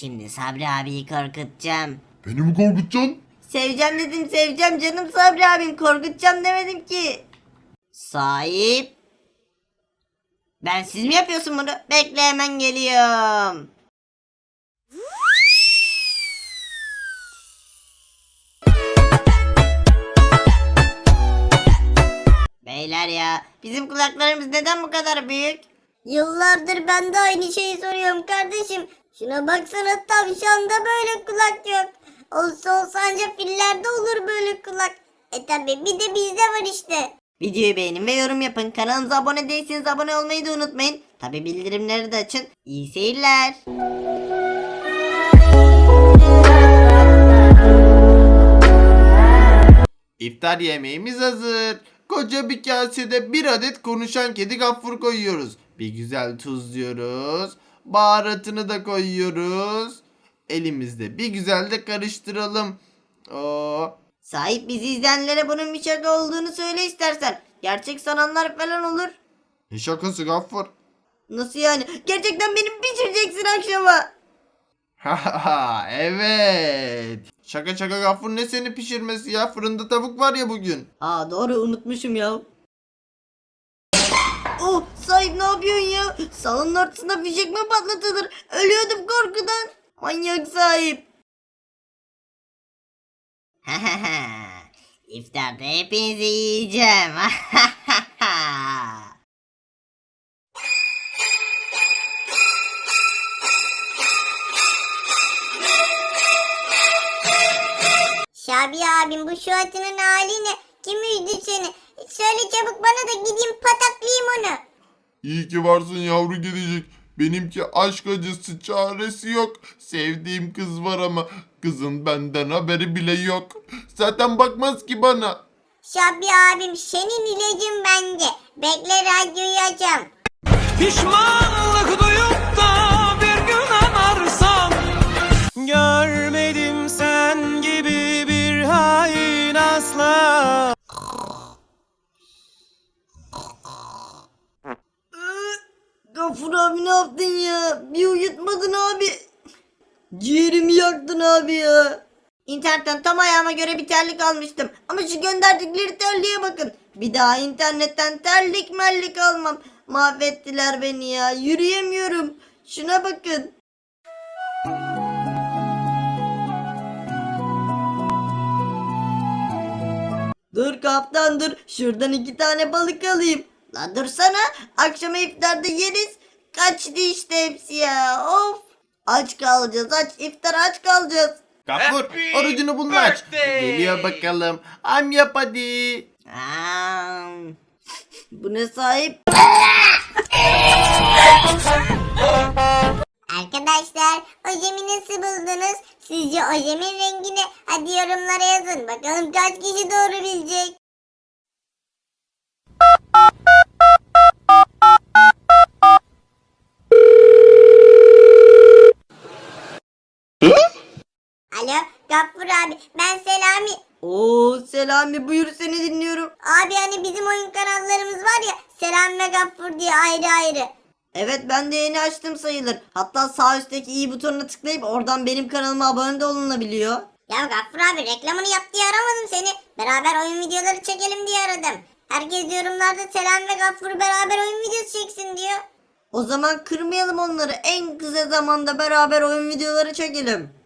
Şimdi Sabri abiyi korkutacağım. Beni mi korkutacaksın? Seveceğim dedim seveceğim canım Sabri abim korkutacağım demedim ki. Sahip. Ben siz mi yapıyorsun bunu? Bekle hemen geliyorum. Beyler ya bizim kulaklarımız neden bu kadar büyük? Yıllardır ben de aynı şeyi soruyorum kardeşim. Şuna baksana tavşanda böyle kulak yok. Olsa olsa ancak fillerde olur böyle kulak. E tabi bir de bizde var işte. Videoyu beğenin ve yorum yapın. Kanalımıza abone değilseniz abone olmayı da unutmayın. Tabi bildirimleri de açın. İyi seyirler. İftar yemeğimiz hazır. Koca bir kasede bir adet konuşan kedi gaffur koyuyoruz. Bir güzel tuzluyoruz. Baharatını da koyuyoruz. Elimizde bir güzel de karıştıralım. Oo. Sahip bizi izleyenlere bunun bir şaka olduğunu söyle istersen. Gerçek sananlar falan olur. Ne şakası gaffur? Nasıl yani? Gerçekten benim pişireceksin akşama. Haha evet. Şaka şaka gaffur ne seni pişirmesi ya? Fırında tavuk var ya bugün. Aa doğru unutmuşum ya. Oh sahip ne yapıyorsun ya? Salonun ortasında fişek mi patlatılır? Ölüyordum korkudan. Manyak sahip. İftarda hepinizi yiyeceğim. Şabi abim bu şuatının hali ne? Kim üzdü seni? Söyle çabuk bana da gideyim. İyi ki varsın yavru gidecek. Benimki aşk acısı çaresi yok. Sevdiğim kız var ama kızın benden haberi bile yok. Zaten bakmaz ki bana. Şabi abim senin ilacın bende. Bekle radyoyu açam. Pişmanlık duyup da ya. İnternetten tam ayağıma göre bir terlik almıştım. Ama şu gönderdikleri terliğe bakın. Bir daha internetten terlik mellik almam. Mahvettiler beni ya. Yürüyemiyorum. Şuna bakın. Dur kaptan dur. Şuradan iki tane balık alayım. La dursana. Akşama iftarda yeriz. Kaçtı işte hepsi ya. Of. Aç kalacağız aç. İftar aç kalacağız. Gafur orucunu bununla aç. Geliyor bakalım. Am yap hadi. Aa, bu ne sahip? Arkadaşlar ojemi nasıl buldunuz? Sizce ojemin rengi ne? Hadi yorumlara yazın. Bakalım kaç kişi doğru bilecek. Alo Gaffur abi ben Selami. Selami buyur seni dinliyorum. Abi hani bizim oyun kanallarımız var ya Selami ve Gaffur diye ayrı ayrı. Evet ben de yeni açtım sayılır. Hatta sağ üstteki i butonuna tıklayıp oradan benim kanalıma abone de olunabiliyor. Ya Gaffur abi reklamını yap diye aramadım seni. Beraber oyun videoları çekelim diye aradım. Herkes yorumlarda Selam ve Gaffur beraber oyun videosu çeksin diyor. O zaman kırmayalım onları. En kısa zamanda beraber oyun videoları çekelim.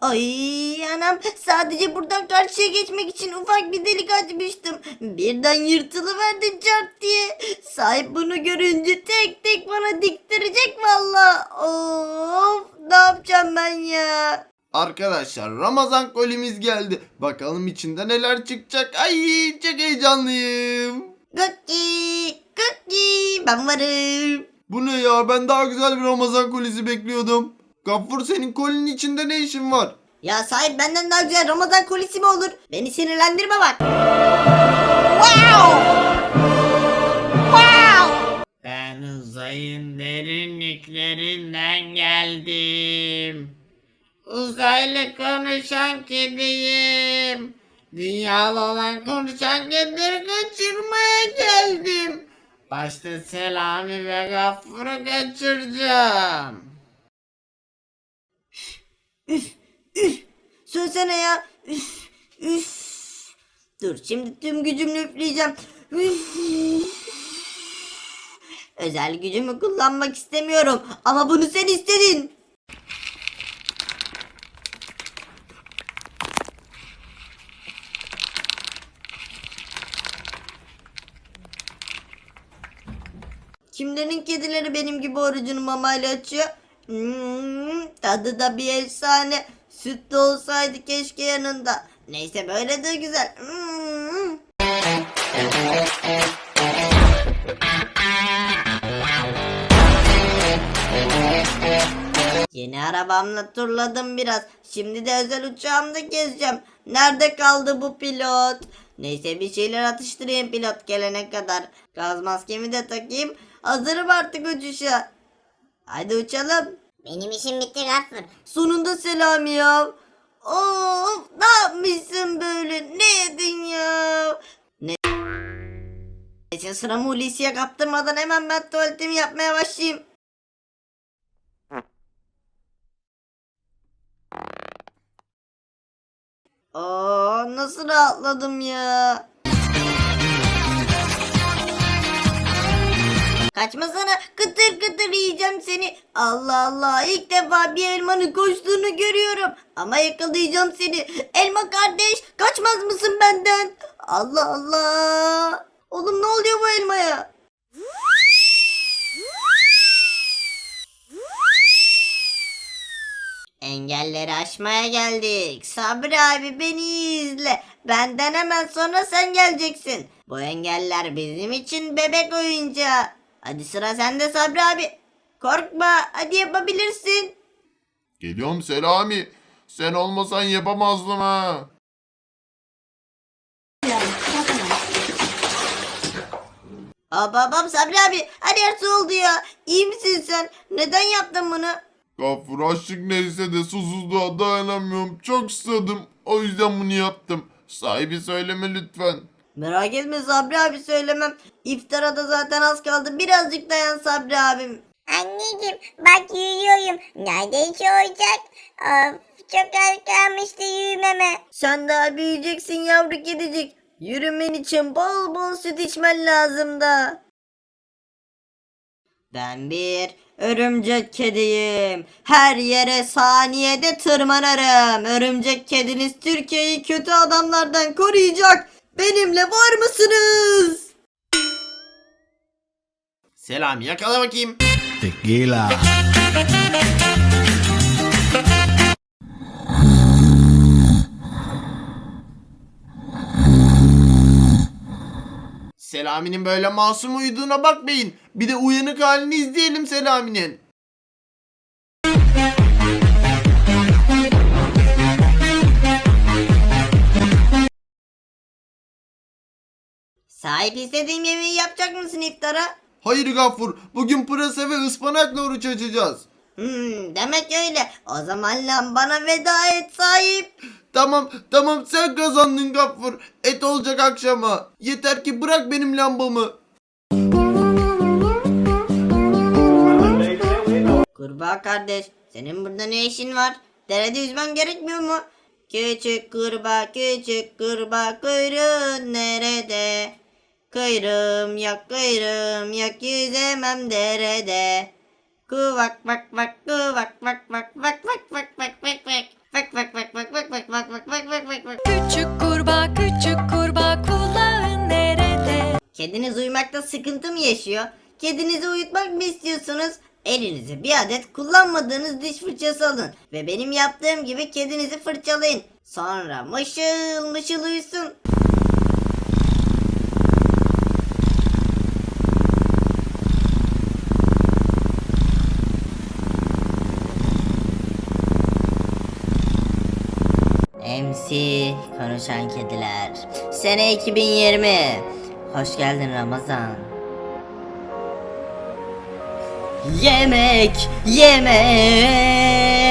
Ay anam sadece buradan karşıya geçmek için ufak bir delik açmıştım. Birden yırtılıverdi cart diye. Sahip bunu görünce tek tek bana diktirecek valla. Of ne yapacağım ben ya. Arkadaşlar Ramazan kolimiz geldi. Bakalım içinde neler çıkacak. Ay çok heyecanlıyım. Cookie, cookie ben varım. Bu ne ya ben daha güzel bir Ramazan kolisi bekliyordum. Gaffur senin kolinin içinde ne işin var? Ya sahip benden daha güzel Ramazan kolisi mi olur? Beni sinirlendirme bak. Ben uzayın derinliklerinden geldim. Uzaylı konuşan kediyim. Dünyalı olan konuşan kedileri kaçırmaya geldim. Başta Selami ve Gaffur'u kaçıracağım. Üf, üf. Sönsene ya. Üf, üf. Dur şimdi tüm gücümle üfleyeceğim. Üf. Özel gücümü kullanmak istemiyorum ama bunu sen istedin. Kimlerin kedileri benim gibi orucunu mamayla açıyor? Hmm, tadı da bir efsane. Süt de olsaydı keşke yanında. Neyse böyle de güzel. Hmm. Yeni arabamla turladım biraz. Şimdi de özel uçağımda gezeceğim. Nerede kaldı bu pilot? Neyse bir şeyler atıştırayım pilot gelene kadar. Gaz maskemi de takayım. Hazırım artık uçuşa. Hadi uçalım. Benim işim bitti Gaffur. Sonunda selam ya. Of ne yapmışsın böyle? Ne yedin ya? Ne? Neyse sıramı Hulusi'ye kaptırmadan hemen ben tuvaletimi yapmaya başlayayım. Aa nasıl rahatladım ya. Kaçmasana kıtır kıtır yiyeceğim seni. Allah Allah ilk defa bir elmanın koştuğunu görüyorum. Ama yakalayacağım seni. Elma kardeş kaçmaz mısın benden? Allah Allah. Oğlum ne oluyor bu elmaya? Engelleri aşmaya geldik. Sabri abi beni izle. Benden hemen sonra sen geleceksin. Bu engeller bizim için bebek oyuncağı. Hadi sıra sende Sabri abi. Korkma hadi yapabilirsin. Geliyorum Selami. Sen olmasan yapamazdım ha. Aa babam Sabri abi her yer su oldu ya. İyi misin sen? Neden yaptın bunu? Gafur açlık neyse de susuzluğa dayanamıyorum. Çok susadım. O yüzden bunu yaptım. Sahibi söyleme lütfen. Merak etme Sabri abi söylemem. İftara da zaten az kaldı. Birazcık dayan Sabri abim. Anneciğim bak yürüyorum. Neredeyse olacak. Of çok az kalmıştı yürümeme. Sen daha büyüyeceksin yavru kedicik. Yürümen için bol bol süt içmen lazım da. Ben bir örümcek kediyim. Her yere saniyede tırmanırım. Örümcek kediniz Türkiye'yi kötü adamlardan koruyacak. Benimle var mısınız? Selami yakala bakayım. Tequila. Selami'nin böyle masum uyuduğuna bakmayın. Bir de uyanık halini izleyelim Selami'nin. Sahip istediğim yemeği yapacak mısın iftara? Hayır Gaffur. Bugün pırasa ve ıspanakla oruç açacağız. Hmm, demek öyle. O zaman lan bana veda et sahip. Tamam tamam sen kazandın Gaffur. Et olacak akşama. Yeter ki bırak benim lambamı. Kurbağa kardeş, senin burada ne işin var? Derede yüzmem gerekmiyor mu? Küçük kurbağa, küçük kurbağa kuyruğun nerede? Kuyruğum yok, kuyruğum yok, yüzemem derede. Kuvak bak bak, kuvak bak bak bak bak bak bak bak bak. Bak bak bak bak bak bak bak bak bak bak bak bak. Küçük kurbağa küçük kurbağa kulağın nerede? Kediniz uyumakta sıkıntı mı yaşıyor? Kedinizi uyutmak mı istiyorsunuz? Elinize bir adet kullanmadığınız diş fırçası alın ve benim yaptığım gibi kedinizi fırçalayın. Sonra mışıl mışıl uyusun. MC Konuşan Kediler. Sene 2020 Hoş geldin Ramazan. Yemek Yemek